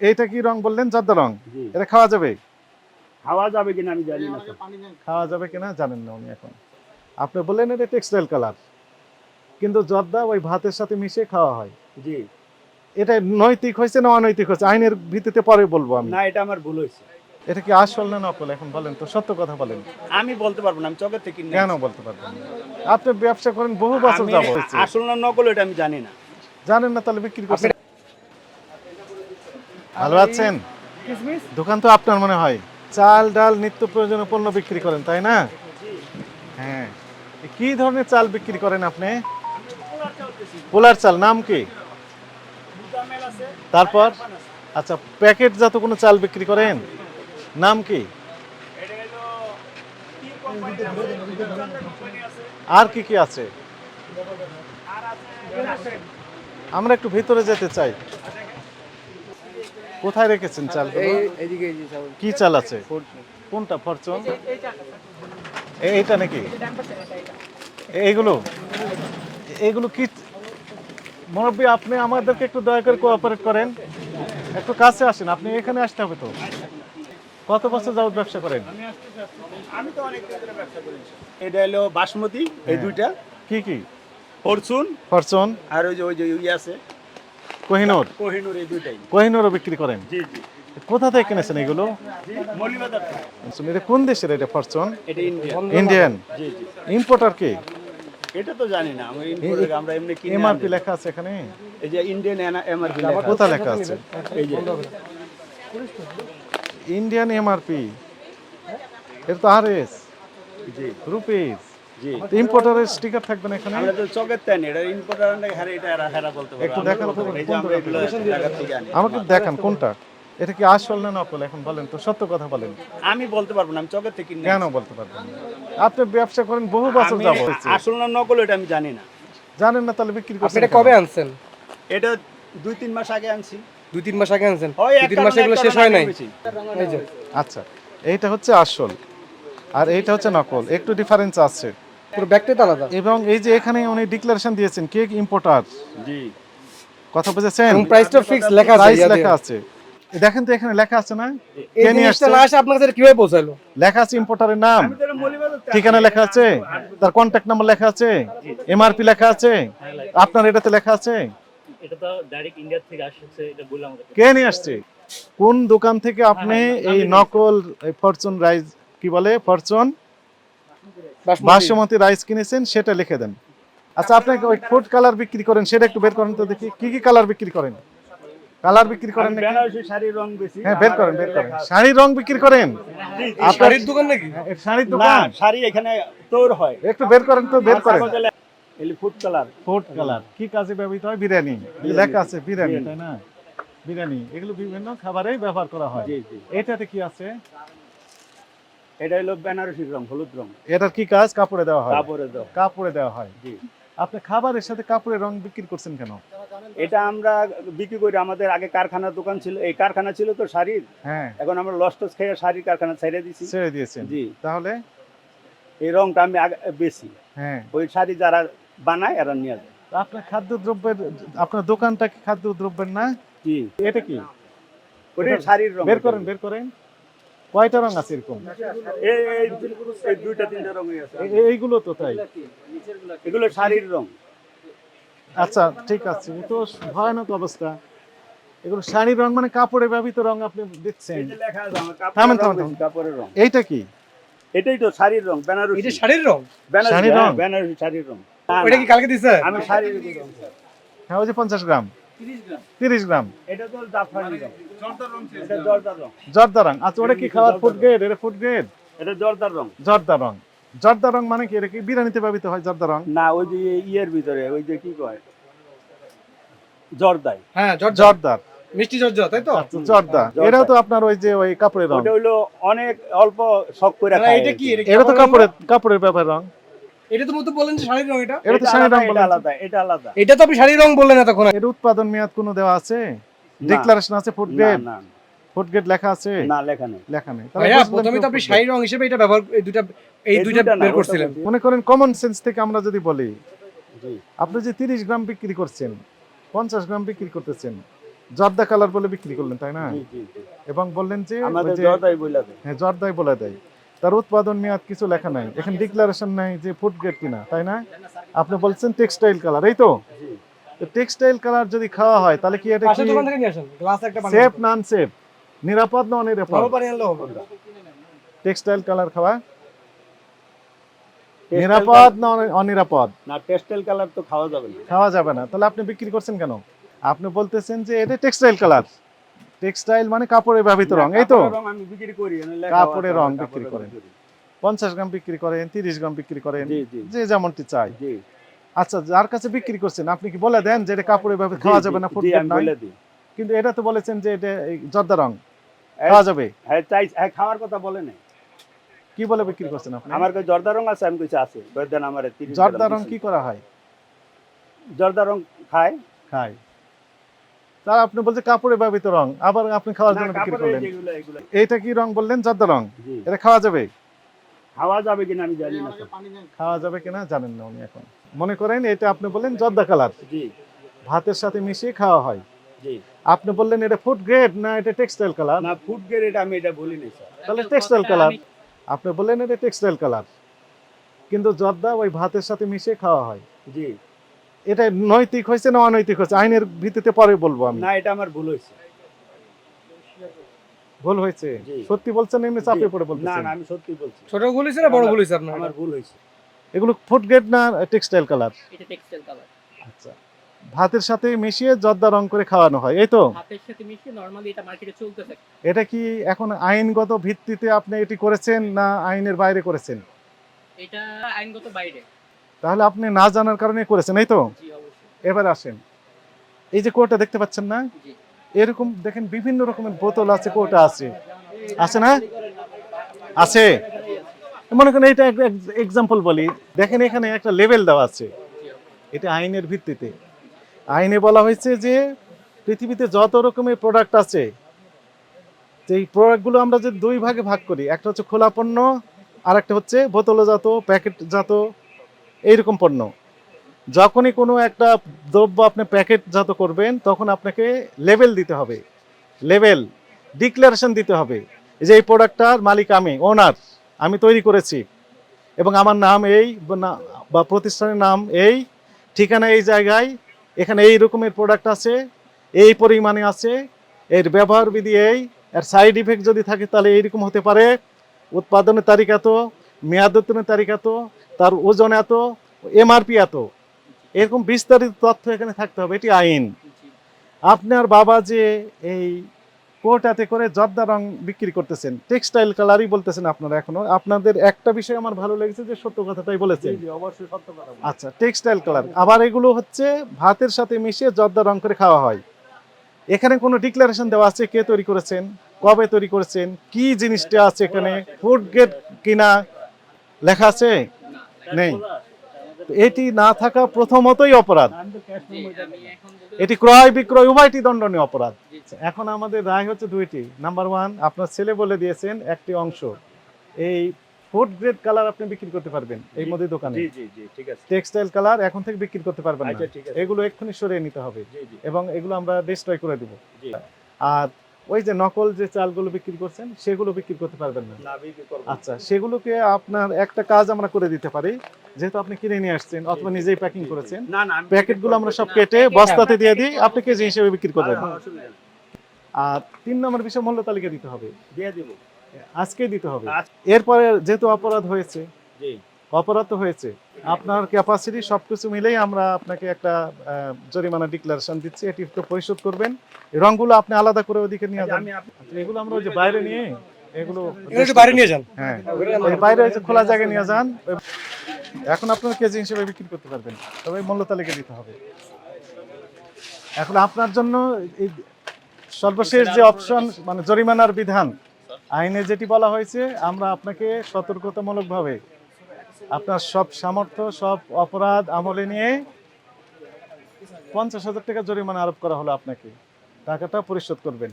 এইটা কি রং বললেন? জর্দা রং। এটা খাওয়া যাবে? খাওয়া যাবে কিনা আমি জানি না খাওয়া যাবে কিনা জানেন না উনি এখন। আপনি বললেন এটা টেক্সটাইল কালার। কিন্তু জর্দা ওই ভাতের সাথে মিশিয়ে খাওয়া হয়। জি। এটা নৈতিক হয়েছে না অনৈতিক হয়েছে? আইনের ভিত্তিতে পরে বলব আমি। না এটা আমার ভুল হয়েছে। এটা কি আসল না নকল? এখন বলেন তো সত্য কথা বলেন। আমি বলতে পারব না আমি চোখের থেকে কিনে কেন বলতে পারব না? আপনি ব্যবসা করেন বহু বছর যাব আসল না নকল এটা আমি জানি না। জানেন না তাহলে বিক্রি করছেন। ভালো আছেন? দোকান তো আপনার মনে হয়। চাল ডাল নিত্য প্রয়োজনীয় পণ্য বিক্রি করেন তাই না? হ্যাঁ। কি ধরনের চাল বিক্রি করেন আপনি? পোলার চাল নাম কি? তারপর? আচ্ছা প্যাকেট জাত কোনো চাল বিক্রি করেন? নাম কি? আর কি কি আছে? আমরা একটু ভিতরে যেতে চাই। কোথায় রেখেছেন চাল এইদিকে কি চাল আছে? কোনটা ফরচুন? এ- এইটা নাকি? এ- এইগুলো? এইগুলো কি মুরব্বী আপনি আমাদেরকে একটু দয়া করে কোঅপারেট করেন। একটু কাছে আসেন আপনি এখানে আসতে হবে তো। কত বছর যাবত ব্যবসা করেন? আমি তো অনেক দিন ধরে ব্যবসা করি। এটা হলো বাসমতি এই হ্যাঁ। দুইটা। কি কি? ফরচুন। ফরচুন। আর ওই যে ওই যে ইয়ে আছে। কোহিনুর? কোহিনুর এই দুইটাই। কোহিনুরও বিক্রি করেন? জি জি। কোথা থেকে কিনেছেন এগুলো। শুনুন, এটা কোন দেশের এটা ফরচুন? ইন্ডিয়ান। ইম্পোর্টার কি? এটা তো জানি না আমরা এমনি কিনে এমআরপি। লেখা আছে এখানে? এই যে ইন্ডিয়ান এমআরপি কোথা লেখা আছে? এই যে। ইন্ডিয়ান এমআরপি এটা তো আরএস জি। রুপিস ইম্পোর্টারের স্টিকার থাকবে না এখানে? আমরা তো চোখের তেন এটা ইম্পোর্টার হারে এটা হারা হারা বলতে পারব। একটু দেখান বলতে তো, পারি। এই যে কোন আমরা এগুলো জায়গা থেকে আনি। আমাকে দেখান কোনটা? এটা কি আসল না নকল? এখন বলেন তো সত্য কথা বলেন। আমি বলতে পারব না আমি চোখের থেকে কেন বলতে পারবেন না? আপনি ব্যবসা করেন বহু বছর যাব আসল না নকল এটা আমি জানি না। জানেন না তাহলে বিক্রি করছেন এটা কবে আনছেন? এটা দুই তিন মাস আগে আনছি। দুই তিন মাস আগে আনছেন? দুই তিন মাসে এগুলো শেষ হয় নাই? আচ্ছা এইটা হচ্ছে আসল। আর এইটা হচ্ছে নকল। একটু ডিফারেন্স আছে। পুরো ব্যাগটাই আলাদা। এবং এই যে এখানে উনি ডিক্লারেশন দিয়েছেন কে ইম্পোর্টার জি। কথা বুঝেছেন? প্রাইসটা ফিক্স লেখা আছে প্রাইস। লেখা আছে। দেখেন তো এখানে লেখা আছে না? এই জিনিসটা আসছে? না আসে আপনার কাছে কীভাবে পৌঁছালো? লেখা আছে ইম্পোর্টারের নাম। ঠিকানা লেখা আছে? তার কন্ট্যাক্ট নাম্বার লেখা আছে? এমআরপি লেখা আছে? আপনার এটাতে লেখা আছে? এটা তো ডাইরেক্ট ইন্ডিয়া থেকে আসছে এটা বললাম কে নিয়ে আসছে? কোন দোকান থেকে আপনি এই নকল ফরচুন রাইস কি বলে? ফরচুন বাসমতি। রাইস কিনেছেন সেটা লিখে দেন। আচ্ছা আপনাকে ওই ফুড কালার বিক্রি করেন সেটা একটু বের করেন তো দেখি। কি কি কালার বিক্রি করেন? কালার বিক্রি করেন নাকি? বেনারসি শাড়ির রং বেশি হ্যাঁ বের করেন বের করেন। শাড়ির রং বিক্রি করেন? শাড়ির দোকান নাকি? শাড়ির না দোকান শাড়ি এখানে তোর হয়। একটু বের করেন তো বের করেন। এলি ফুড কালার ফুড কালার কি কাজে ব্যবহৃত হয়? বিরিয়ানি। লেখা আছে বিরিয়ানি। তাই না? বিরিয়ানি এগুলো বিভিন্ন খাবারেই ব্যবহার করা হয়। জি জি। এটাতে কি আছে? এটা হলো বেনারসির রং হলুদ রং। এটার কি কাজ? কাপড়ে দেওয়া হয়। কাপড়ে দাও কাপড়ে দেওয়া হয়। জি। আপনি খাবারের সাথে কাপড়ের রং বিক্রি করছেন কেন? এটা আমরা বিক্রি করি আমাদের আগে কারখানার দোকান ছিল। এই কারখানা ছিল তো শাড়ির। হ্যাঁ। এখন আমরা লস্টস খেয়ে শাড়ির কারখানা ছেড়ে দিছি। ছেড়ে দিয়েছেন। জি। তাহলে? এই রংটা আমি বেশি। হ্যাঁ। ওই শাড়ি যারা বানায় এরা নিয়ে যায়। আপনার খাদ্যদ্রব্যের আপনার দোকানটা কি খাদ্যদ্রব্যের না? জি। এটা কি? ওটা শাড়ির রং। বের করেন বের করেন। কয়টা রং আছে এরকম? এই এই এই দুইটা তিনটা রঙই আছে। এ- এ- এইগুলো তো তাই। এগুলো শাড়ির রং। আচ্ছা ঠিক আছে। তো ভয়ানক অবস্থা। এগুলো শাড়ির রং মানে কাপড়ে ব্যবহৃত রং আপনি থামেন, কাপড়ের রং থামেন, কাপড়ের রং। এইটা কি? এটাই তো শাড়ির রং বেনারসি। এটা শাড়ির রং? বেনারসি শাড়ির হ্যাঁ, রং? বেনারসি শাড়ির রং। ওটা কি কালকে দিছে? আমি শাড়ির রং হ্যাঁ ওই যে পঞ্চাশ গ্রাম। তিরিশ গ্রাম। এটা তো জাফরানি রং। এটা জর্দার রং। জর্দা রং। আচ্ছা ওটা কি খাওয়ার ফুড গ্রেড এটা ফুড গ্রেড এটা জর্দার রং। জর্দা রং। জর্দা রং মানে কি? এটা কি বিরিয়ানিতে ব্যবহৃত হয় জর্দা রং? না ওই যে ইয়ের ভিতরে ওই যে কি কয়? জর্দাই। হ্যাঁ জর্দার। মিষ্টি জর্জা তাই তো? আচ্ছা, জর্দা জর্দা। এটাও তো আপনার ওই যে ওই কাপড়ের রং। ওটা হইল অনেক অল্প শখ করে এটা কি? কি। এটা তো কাপড়ের কাপড়ের ব্যাপার রং? এটা তো মতো বলেন যে শাড়ির রং এটা? এটা তো শাড়ির রং আলাদা, এটা বলা আলাদা এটা আলাদা। এটা তো আপনি শাড়ির রং বললেন এতক্ষণ। এর উৎপাদন মেয়াদ কোনো দেওয়া আছে? ডিক্লারেশন আছে ফুড গ্রেড না ফুড গ্রেড লেখা আছে? না লেখা নেই। লেখা নেই। তাহলে প্রথমে তো আপনি শাড়ির রং হিসেবে এটা ব্যবহার এই দুইটা এই দুইটা বের করছিলেন। মনে করেন কমন সেন্স থেকে আমরা যদি বলি আপনি যে তিরিশ গ্রাম বিক্রি করছেন পঞ্চাশ গ্রাম বিক্রি করতেছেন জর্দা কালার বলে বিক্রি করলেন তাই না। এবং বললেন যে আমাদের জর্দাই বইলা দেয়। হ্যাঁ জর্দাই বলে দেয়। তার উৎপাদন মেয়াদ কিছু লেখা নাই। এখানে ডিক্লারেশন নাই যে ফুড গ্রেড কিনা তাই না? আপনি বলছেন টেক্সটাইল কালার এই তো? টেক্সটাইল কালার যদি খাওয়া হয় তাহলে কি এটা পাশের কি দোকান থেকে নিয়ে আসেন গ্লাস একটা পানি সেফ নান সেফ নিরাপদ না অনিরাপদ? টেক্সটাইল কালার খাওয়া? নিরাপদ না অনিরাপদ? না টেক্সটাইল কালার তো খাওয়া যাবে না। খাওয়া যাবে না। তাহলে আপনি বিক্রি করছেন কেন? আপনি বলতেছেন যে এটা টেক্সটাইল কালার টেক্সটাইল মানে কাপড়ে ব্যবহৃত রং এই তো? কাপড়ের রং আমি বিক্রি করি কাপড়ের রং বিক্রি করেন। পঞ্চাশ গ্রাম বিক্রি করেন তিরিশ গ্রাম বিক্রি করেন যে যেমনটি চাই আচ্ছা যার কাছে বিক্রি করছেন আপনি কি বলে দেন যে এটা কাপড়ে ব্যবহৃত খাওয়া যাবে না কিন্তু এটা তো বলেছেন যে এটা জর্দা রং খাওয়া যাবে? হ্যাঁ চাই হ্যাঁ খাওয়ার কথা বলে নাই। কি বলে বিক্রি করছেন আপনি? আমার কাছে জর্দা রং আছে আমি কইছি আছে। দেন আমারে 30 জর্দা রং কি করা হয়? জর্দা রং খায়। খায়। তার আপনি বলছে কাপড়ে ব্যবহৃত রং আবার আপনি খাওয়ার না জন্য বিক্রি করলেন। এইটা কি রং বললেন? জর্দা রং। এটা খাওয়া যাবে? খাওয়া যাবে কিনা আমি জানি না খাওয়া যাবে কিনা জানেন না উনি এখন। মনে করেন এটা আপনি বললেন জর্দা কালার। জি। ভাতের সাথে মিশিয়ে খাওয়া হয়। জি। আপনি বললেন এটা ফুড গ্রেড না এটা টেক্সটাইল কালার না ফুড গ্রেড এটা আমি এটা বলি স্যার। তাহলে টেক্সটাইল কালার আপনি বললেন এটা টেক্সটাইল কালার কিন্তু জর্দা ওই ভাতের সাথে মিশিয়ে খাওয়া হয়। জি। এটা নৈতিক হয়েছে না অনৈতিক হয়েছে? আইনের ভিত্তিতে পরে বলব আমি। না এটা আমার ভুল হয়েছে। ভুল হয়েছে। সত্যি বলছেন এমনি চাপে। পড়ে না না আমি সত্যি বলছি। ছোট ভুল হয়েছে না বড় ভুল হয়েছে আপনার? আমার ভুল হয়েছে। এগুলো ফুড গ্রেড না টেক্সটাইল কালার? এটা টেক্সটাইল কালার। আচ্ছা। ভাতের সাথে মিশিয়ে জর্দা রং করে খাওয়ানো হয় এই তো? হাতের সাথে মিশিয়ে নরমালি এটা মার্কেটে চলতে থাকে এটা কি এখন আইনগত ভিত্তিতে আপনি এটি করেছেন না আইনের বাইরে করেছেন? এটা আইনগত বাইরে। তাহলে আপনি না জানার কারণে করেছেন এই তো? এবার আসেন। এই যে কোটা দেখতে পাচ্ছেন না? এরকম দেখেন বিভিন্ন রকমের বোতল আছে কোটা আছে। আছে না? আছে। মনে করেন এটা এক্সাম্পল বলি। দেখেন এখানে একটা লেভেল দেওয়া আছে। এটা আইনের ভিত্তিতে। আইনে বলা হয়েছে যে পৃথিবীতে যত রকমের প্রোডাক্ট আছে এই প্রোডাক্টগুলো আমরা যে দুই ভাগে ভাগ করি একটা হচ্ছে খোলা পণ্য আর একটা হচ্ছে বোতলজাত প্যাকেটজাত এইরকম পণ্য। যখনই কোনো একটা দ্রব্য আপনি প্যাকেটজাত করবেন, তখন আপনাকে লেভেল দিতে হবে। লেভেল ডিক্লারেশন দিতে হবে যে এই প্রোডাক্টটার মালিক আমি, ওনার, আমি তৈরি করেছি। এবং আমার নাম এই বা প্রতিষ্ঠানের নাম এই, ঠিকানা এই জায়গায়, এখানে এই রকমের প্রোডাক্ট আছে, এই পরিমাণে আছে, এর ব্যবহার বিধি এই, এর সাইড ইফেক্ট যদি থাকে তাহলে এইরকম হতে পারে। উৎপাদনের তারিখ এত, মেয়াদ উত্তোলনের তারিখ এত তার ওজন এত এমআরপি এত। এরকম বিস্তারিত তথ্য এখানে থাকতে হবে এটি আইন। আপনার বাবা যে এই কোটাতে করে জর্দা রং বিক্রি করতেছেন টেক্সটাইল কালারই বলতেছেন আপনারা এখনও। আপনাদের একটা বিষয় আমার ভালো লেগেছে যে সত্য কথাটাই বলেছেন। আচ্ছা টেক্সটাইল কালার। আবার এগুলো হচ্ছে ভাতের সাথে মিশিয়ে জর্দা রং করে খাওয়া হয়। এখানে কোনো ডিক্লারেশন দেওয়া আছে কে তৈরি করেছেন কবে তৈরি করেছেন কি জিনিসটা আছে এখানে ফুড গেট কিনা লেখা আছে? নেই। তো এটি না থাকা প্রথমতই অপরাধ। এটি ক্রয় বিক্রয় উভয়টি দণ্ডনীয় অপরাধ। এখন আমাদের রায় হচ্ছে দুইটি। নাম্বার ওয়ান আপনার ছেলে বলে দিয়েছেন একটি অংশ। এই ফুড গ্রেড কালার আপনি বিক্রি করতে পারবেন এই মুদি দোকানে। জি জি জি ঠিক আছে। টেক্সটাইল কালার এখন থেকে বিক্রি করতে পারবেন না। আচ্ছা ঠিক আছে। এগুলো এক্ষুনি সরিয়ে নিতে হবে। জি জি। এবং এগুলো আমরা ডিস্ট্রয় করে দিব। জি। আর ওই যে নকল যে চালগুলো বিক্রি করছেন সেগুলো বিক্রি করতে পারবেন না। না বিক্রি করব আচ্ছা সেগুলোকে আপনার একটা কাজ আমরা করে দিতে পারি যেহেতু আপনি কিনে নিয়ে আসছেন অথবা নিজেই প্যাকিং করেছেন না না আমি প্যাকেটগুলো আমরা সব কেটে বস্তাতে দিয়ে দিই আপনি কেজি হিসেবে বিক্রি করবেন। হ্যাঁ, আর তিন নম্বর বিষয় মূল্য তালিকা দিতে হবে। দিয়ে দিব। আজকেই দিতে হবে। এরপরে যেহেতু অপরাধ হয়েছে জি। অপরাধ তো হয়েছে। আপনার ক্যাপাসিটি সবকিছু মিলেই আমরা আপনাকে একটা জরিমানা ডিক্লারেশন দিচ্ছি। এটি একটু পরিশোধ করবেন। রংগুলো আপনি আলাদা করে ওদিকে নিয়ে যান। আচ্ছা, এগুলো আমরা ওই যে বাইরে নিয়ে এগুলো বাইরে নিয়ে যান। হ্যাঁ বাইরে খোলা জায়গায় নিয়ে যান। এখন আপনার কেজি হিসেবে বিক্রি করতে পারবেন? তবে মূল্য তালিকা দিতে হবে। এখন আপনার জন্য এই সর্বশেষ যে অপশন মানে জরিমানার বিধান আইনে যেটি বলা হয়েছে আমরা আপনাকে সতর্কতামূলকভাবে আপনার সব সামর্থ্য, সব অপরাধ আমলে নিয়ে পঞ্চাশ হাজার টাকা জরিমানা আরোপ করা হলো আপনাকে। টাকাটা পরিশোধ করবেন।